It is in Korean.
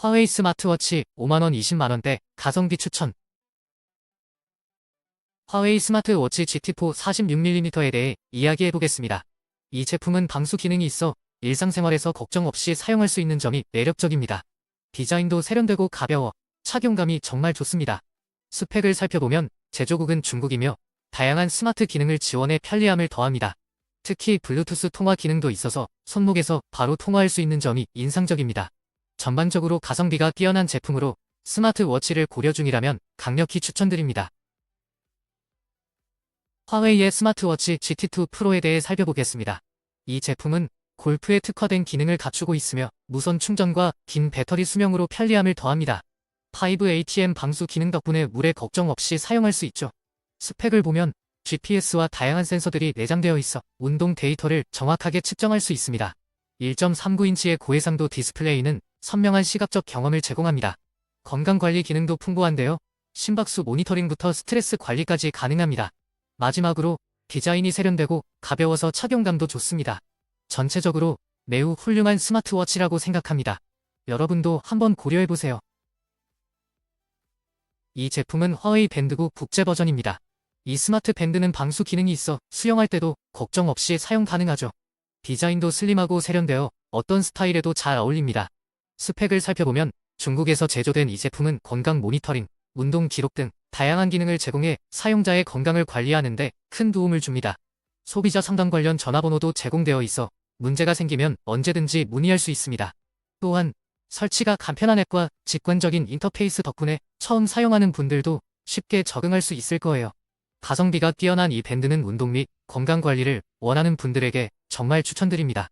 화웨이 스마트워치 5만원 20만원대 가성비 추천 화웨이 스마트워치 GT4 46mm에 대해 이야기해보겠습니다. 이 제품은 방수 기능이 있어 일상생활에서 걱정 없이 사용할 수 있는 점이 매력적입니다. 디자인도 세련되고 가벼워 착용감이 정말 좋습니다. 스펙을 살펴보면 제조국은 중국이며 다양한 스마트 기능을 지원해 편리함을 더합니다. 특히 블루투스 통화 기능도 있어서 손목에서 바로 통화할 수 있는 점이 인상적입니다. 전반적으로 가성비가 뛰어난 제품으로 스마트워치를 고려 중이라면 강력히 추천드립니다. 화웨이의 스마트워치 GT2 프로에 대해 살펴보겠습니다. 이 제품은 골프에 특화된 기능을 갖추고 있으며 무선 충전과 긴 배터리 수명으로 편리함을 더합니다. 5ATM 방수 기능 덕분에 물에 걱정 없이 사용할 수 있죠. 스펙을 보면 GPS와 다양한 센서들이 내장되어 있어 운동 데이터를 정확하게 측정할 수 있습니다. 1.39인치의 고해상도 디스플레이는 선명한 시각적 경험을 제공합니다. 건강관리 기능도 풍부한데요. 심박수 모니터링부터 스트레스 관리까지 가능합니다. 마지막으로 디자인이 세련되고 가벼워서 착용감도 좋습니다. 전체적으로 매우 훌륭한 스마트워치라고 생각합니다. 여러분도 한번 고려해보세요. 이 제품은 화웨이 밴드구 국제 버전입니다. 이 스마트 밴드는 방수 기능이 있어 수영할 때도 걱정 없이 사용 가능하죠. 디자인도 슬림하고 세련되어 어떤 스타일에도 잘 어울립니다. 스펙을 살펴보면 중국에서 제조된 이 제품은 건강 모니터링, 운동 기록 등 다양한 기능을 제공해 사용자의 건강을 관리하는 데 큰 도움을 줍니다. 소비자 상담 관련 전화번호도 제공되어 있어 문제가 생기면 언제든지 문의할 수 있습니다. 또한 설치가 간편한 앱과 직관적인 인터페이스 덕분에 처음 사용하는 분들도 쉽게 적응할 수 있을 거예요. 가성비가 뛰어난 이 밴드는 운동 및 건강 관리를 원하는 분들에게 정말 추천드립니다.